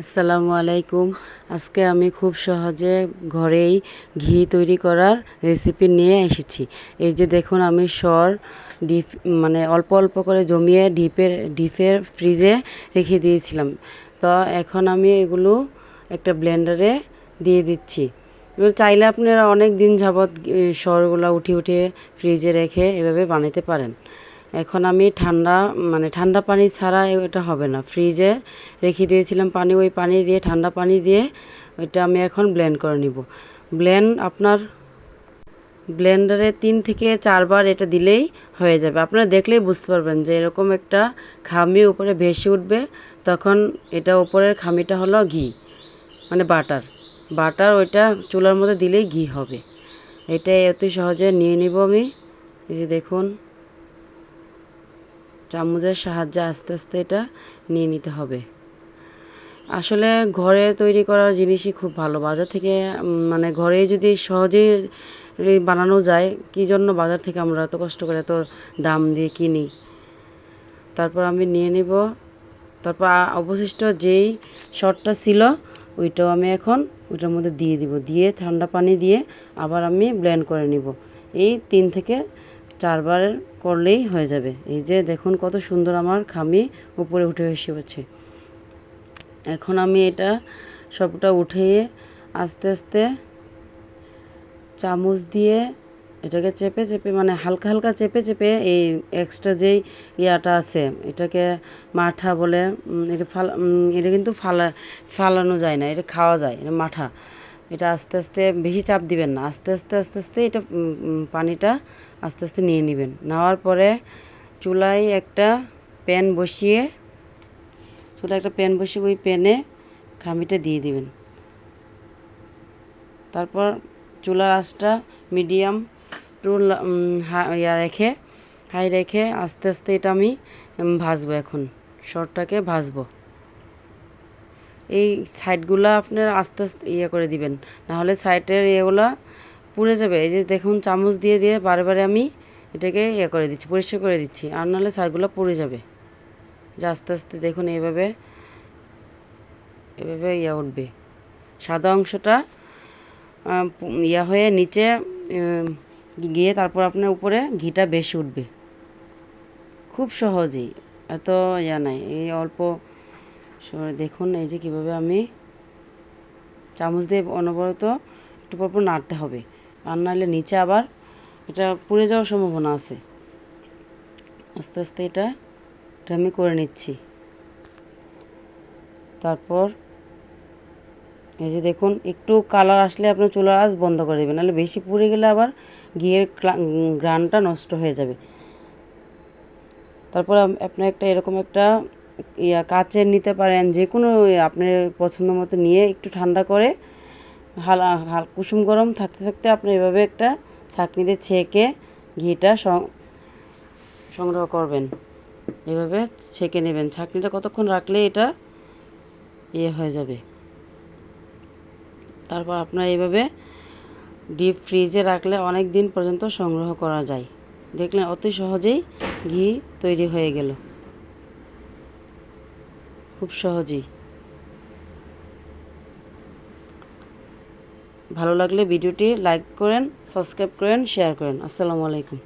আসসালামু আলাইকুম। আজকে আমি খুব সহজে ঘরেই ঘি তৈরি করার রেসিপি নিয়ে এসেছি। এই যে দেখুন, আমি সর ডিপ মানে অল্প অল্প করে জমিয়ে ডিপের ডিপের ফ্রিজে রেখে দিয়েছিলাম। তো এখন আমি এগুলো একটা ব্লেন্ডারে দিয়ে দিচ্ছি। এগুলো চাইলে আপনারা অনেক দিন যাবৎ সরগুলো উঠে উঠিয়ে ফ্রিজে রেখে এভাবে বানাতে পারেন। এখন আমি ঠান্ডা মানে ঠান্ডা পানি ছাড়া এটা হবে না। ফ্রিজে রেখে দিয়েছিলাম পানি, ওই পানি দিয়ে, ঠান্ডা পানি দিয়ে ওইটা আমি এখন ব্লেন্ড করে নিব। ব্লেন্ড আপনার, ব্লেন্ডারে তিন থেকে চারবার এটা দিলেই হয়ে যাবে। আপনারা দেখলেই বুঝতে পারবেন যে এরকম একটা খামি উপরে ভেসে উঠবে, তখন এটা উপরের খামিটা হলো ঘি মানে বাটার। বাটার ওইটা চুলার মধ্যে দিলেই ঘি হবে। এটা অতি সহজে নিয়ে নিব আমি। এই যে দেখুন চামচের সাহায্যে আস্তে আস্তে এটা নিয়ে নিতে হবে। আসলে ঘরে তৈরি করার জিনিসই খুব ভালো। বাজার থেকে মানে ঘরে যদি সহজেই বানানো যায়, কী জন্য বাজার থেকে আমরা এত কষ্ট করে এত দাম দিয়ে কিনি? তারপর আমি নিয়ে নিব। তারপর অবশিষ্ট যেই শর্টটা ছিল, ওইটাও আমি এখন ওইটার মধ্যে দিয়ে দিব। দিয়ে ঠান্ডা পানি দিয়ে আবার আমি ব্লেন্ড করে নিব। এই তিন থেকে চারবার করলেই হয়ে যাবে। এই যে দেখুন কত সুন্দর আমার খামি উপরে উঠে এসে হচ্ছে এখন আমি এটা সবটা উঠিয়ে আস্তে আস্তে চামচ দিয়ে এটাকে চেপে চেপে মানে হালকা হালকা চেপে চেপে এই এক্সট্রা যেই ইয়াটা আছে, এটাকে মাঠা বলে এটা ফাল এটা কিন্তু ফালা, ফালানো যায় না, এটা খাওয়া যায়, এটা মাঠা। এটা আস্তে আস্তে বেশি চাপ দিবেন না। আস্তে আস্তে আস্তে আস্তে এটা পানিটা আস্তে আস্তে নিয়ে নেবেন। নেওয়ার পরে চুলায় একটা প্যান বসিয়ে, চুলায় একটা প্যান বসিয়ে ওই প্যানে খামিটা দিয়ে দিবেন। তারপর চুলার আঁচটা মিডিয়াম টু ইয়া রেখে, হাই রেখে আস্তে আস্তে এটা আমি ভাজবো এখন। শর্টটাকে ভাজবো। এই সাইডগুলো আপনার আস্তে আস্তে ইয়ে করে দিবেন। নাহলে সাইডের ইয়েগুলো পুড়ে যাবে। এই যে দেখুন, চামচ দিয়ে দিয়ে বারে আমি এটাকে ইয়ে করে দিচ্ছি, পরিষ্কার করে দিচ্ছি। আর নাহলে সাইডগুলো পুড়ে যাবে। যে আস্তে আস্তে দেখুন, এইভাবে এভাবে ইয়ে উঠবে। সাদা অংশটা ইয়া হয়ে নিচে গিয়ে তারপর আপনার উপরে ঘিটা বেশি উঠবে। খুব সহজেই, এত ইয়া নাই। এই অল্প দেখুন, এই যে কীভাবে আমি চামচ দিয়ে অনবরত একটু পর পর নাড়তে হবে। আর নাহলে নিচে আবার এটা পুড়ে যাওয়ার সম্ভাবনা আছে। আস্তে আস্তে এটা এটা আমি করে নিচ্ছি। তারপর এই যে দেখুন, একটু কালার আসলে আপনার চুলার আঁচ বন্ধ করে দেবেন, নাহলে বেশি পুড়ে গেলে আবার ঘিয়ের গ্রানটা নষ্ট হয়ে যাবে। তারপর আপনার একটা এরকম একটা ইয়া কাচের নিতে পারেন, যে কোনো আপনার পছন্দ মতো নিয়ে একটু ঠান্ডা করে, হালা, হাল, কুসুম গরম থাকতে থাকতে আপনি এভাবে একটা ছাঁকনিতে ছেঁকে ঘিটা সংগ্রহ করবেন। এভাবে ছেঁকে নেবেন। ছাঁকনিটা কতক্ষণ রাখলে এটা ইয়ে হয়ে যাবে? তারপর আপনার এইভাবে ডিপ ফ্রিজে রাখলে অনেক দিন পর্যন্ত সংগ্রহ করা যায়। দেখলেন অতি সহজেই ঘি তৈরি হয়ে গেল। খুব সহজেই। ভালো লাগলে ভিডিওটি লাইক করেন সাবস্ক্রাইব করেন শেয়ার করেন। আসসালামু আলাইকুম।